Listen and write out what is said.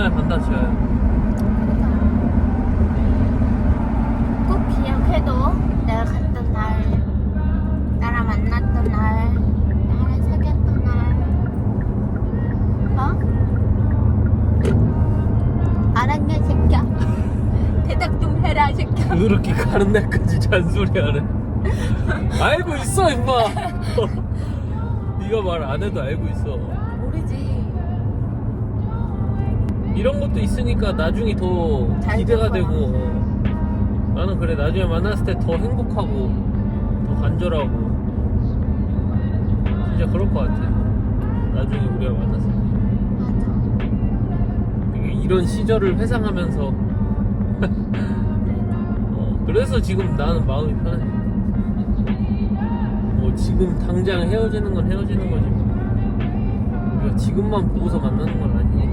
맨날 반다 쳐요. 꼭 기억해도 내가 갔던 날, 나랑 만났던 날, 나랑 사귀었던 날, 어? 알았냐, 새끼야? 대답 좀 해라, 새끼야. 그렇게 가는 데까지 잔소리하네. 알고 있어, 임마. 네가 말 안 해도 알고 있어. 모르지. 이런 것도 있으니까 나중이 더잘 기대가 될 되고 거야. 어. 나는 그래 나중에 만났을 때 더 행복하고 더 간절하고 진짜 그럴 것 같아. 나중에 우리가 만났을 때 맞아. 이게 이런 시절을 회상하면서 어, 그래서 지금 나는 마음이 편해. 뭐 지금 당장 헤어지는 건 헤어지는 거지. 뭐. 우리가 지금만 보고서 만나는 건 아니니까.